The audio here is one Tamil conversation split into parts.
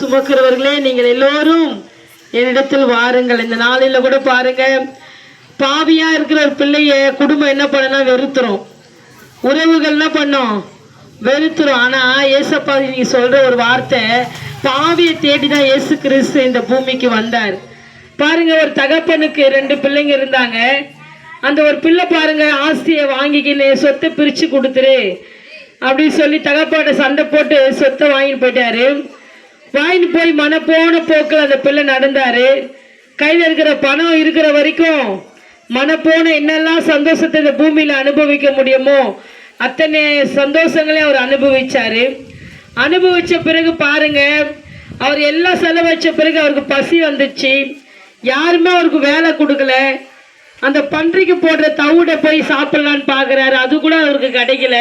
சுமக்கிறவர்களே நீங்கள் எல்லோரும் என்னிடத்தில் வாருங்கள். இந்த நாளில கூட பாருங்க. பாவியா இருக்கிற ஒரு பிள்ளைய குடும்பம் என்ன பண்ணனா வெறுத்துரும். உறவுகள் என்ன பண்ணும். வெறுத்துரும். ஆனா ஏசப்பா நீங்க சொல்ற ஒரு வார்த்தை பாவியை தேடி தான் இயேசு கிறிஸ்து இந்த பூமிக்கு வந்தார். பாருங்க ஒரு தகப்பனுக்கு ரெண்டு பிள்ளைங்க இருந்தாங்க. அந்த ஒரு பிள்ளை பாருங்க ஆஸ்தியை வாங்கிக்கின்னு சொத்தை பிரிச்சு கொடுத்துரு. அப்படின்னு சொல்லி தகப்பாட்ட சண்டை போட்டு சொத்தை வாங்கிட்டு போயிட்டாரு. வாங்கிட்டு போய் மனப்போன போக்கில் அந்த பிள்ளை நடந்தாரு. கையில் இருக்கிற பணம் இருக்கிற வரைக்கும் மனப்போன என்னெல்லாம் சந்தோஷத்தை இந்த பூமியில் அனுபவிக்க முடியுமோ அத்தனை சந்தோஷங்களையும் அவர் அனுபவிச்சாரு. அனுபவிச்ச பிறகு பாருங்க அவர் எல்லாம் செலவழிச்ச பிறகு அவருக்கு பசி வந்துச்சு. யாருமே அவருக்கு வேலை கொடுக்கல. அந்த பன்றிக்கு போடுற தவிட போய் சாப்பிட்லான்னு பார்க்குறாரு அது கூட அவருக்கு கிடைக்கல.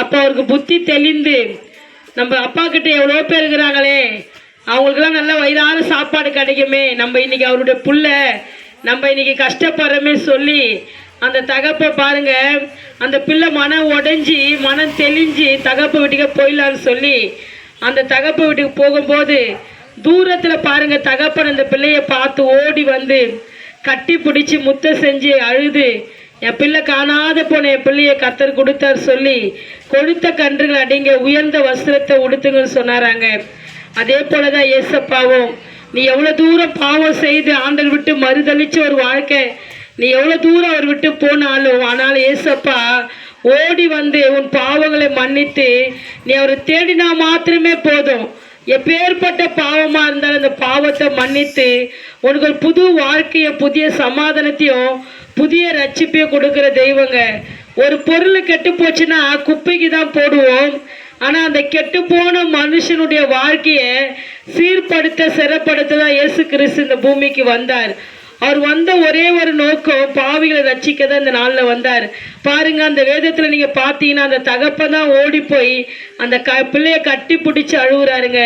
அப்போ அவருக்கு புத்தி தெளிந்து நம்ம அப்பா கிட்ட எவ்வளோ பேர் இருக்கிறாங்களே அவங்களுக்கெல்லாம் நல்ல வயதான சாப்பாடு கிடைக்குமே. நம்ம இன்னைக்கு அவருடைய புள்ள நம்ம இன்னைக்கு கஷ்டப்படுறோமே சொல்லி அந்த தகப்பை பாருங்க அந்த பிள்ளை மனம் உடைஞ்சி மனம் தெளிஞ்சு தகப்பு வீட்டுக்கு போயிடலான்னு சொல்லி அந்த தகப்பு வீட்டுக்கு போகும்போது தூரத்தில் பாருங்க தகப்பன் அந்த பிள்ளைய பார்த்து ஓடி வந்து கட்டி பிடிச்சி முத்த செஞ்சு அழுது என் பிள்ளை காணாத போன என் பிள்ளைய கத்தர் கொடுத்தார் சொல்லி கொழுத்த கன்றுகள் அடிங்க உயர்ந்த வஸ்திரத்தை உடுத்துங்கன்னு சொன்னாராங்க. அதே போலதான் ஏசப்பாவும் நீ எவ்வளவு தூரம் பாவம் செய்து ஆண்டல் விட்டு மறுதளிச்ச ஒரு வாழ்க்கை நீ எவ்வளவு தூரம் அவர் விட்டு போனாலும் ஆனாலும் ஏசப்பா ஓடி வந்து உன் பாவங்களை மன்னித்து நீ அவரை தேடினா மாத்திரமே போதும். எப்பேற்பட்ட பாவமா இருந்தாலும் அந்த பாவத்தை மன்னித்து உனக்கு ஒரு புது வாழ்க்கையை புதிய சமாதானத்தையும் புதிய ரட்சிப்பை கொடுக்கிற தெய்வங்க. ஒரு பொருள் கெட்டு போச்சுன்னா குப்பைக்கு தான் போடுவோம். ஆனால் அந்த கெட்டு போன மனுஷனுடைய வாழ்க்கையை சீர்படுத்த சிறப்படுத்த தான் இயேசு கிறிஸ்து இந்த பூமிக்கு வந்தார். அவர் வந்த ஒரே ஒரு நோக்கம் பாவிகளை ரட்சிக்க தான் இந்த நாளில் வந்தார். பாருங்க அந்த வேதத்தில் நீங்க பார்த்தீங்கன்னா அந்த தகப்பை தான் ஓடி போய் அந்த க பிள்ளைய கட்டி பிடிச்சி அழுகுறாருங்க.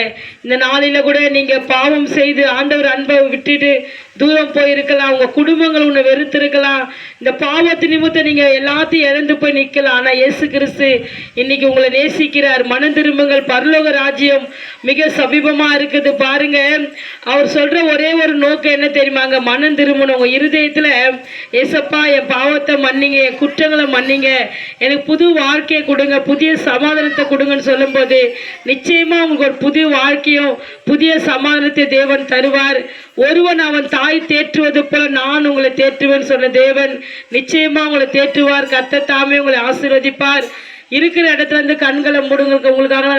இந்த நாளில் கூட நீங்க பாவம் செய்து ஆண்டவர் அன்பை விட்டுட்டு தூரம் போயிருக்கலாம் உங்க குடும்பங்கள் உன்னை வெறுத்திருக்கலாம். இந்த பாவத்து நிமித்தம் நீங்க எல்லாத்தையும் இழந்து போய் நிக்கலாம் ஆனா இயேசு கிறிஸ்து இன்னைக்கு உங்களை நேசிக்கிறார். மன திரும்புங்கள். பரலோக ராஜ்யம் மிக சமீபமா இருக்குது. பாருங்க அவர் சொல்ற ஒரே ஒரு நோக்கம் என்ன தெரியுமாங்க மனம் திரும்பணும். உங்க இருதயத்துல ஏசப்பா என் பாவத்தை மன்னிங்க என் குற்றங்களை மன்னிங்க. எனக்கு புது வாழ்க்கையை கொடுங்க புதிய சமாதானத்தை கொடுங்கன்னு சொல்லும்போது நிச்சயமா உங்களுக்கு ஒரு புது வாழ்க்கையும் புதிய சமாதானத்தை தேவன் தருவார். ஒருவன் அவன் தாய் தேற்றுவது போல நான் உங்களை தேற்றுவேன் சொன்ன தேவன் நிச்சயமா உங்களை தேற்றுவார் கத்த தாமே உங்களை ஆசீர்வதிப்பார். இருக்கிற இடத்துல இருந்து கண்களை மூடுங்க உங்களுக்காக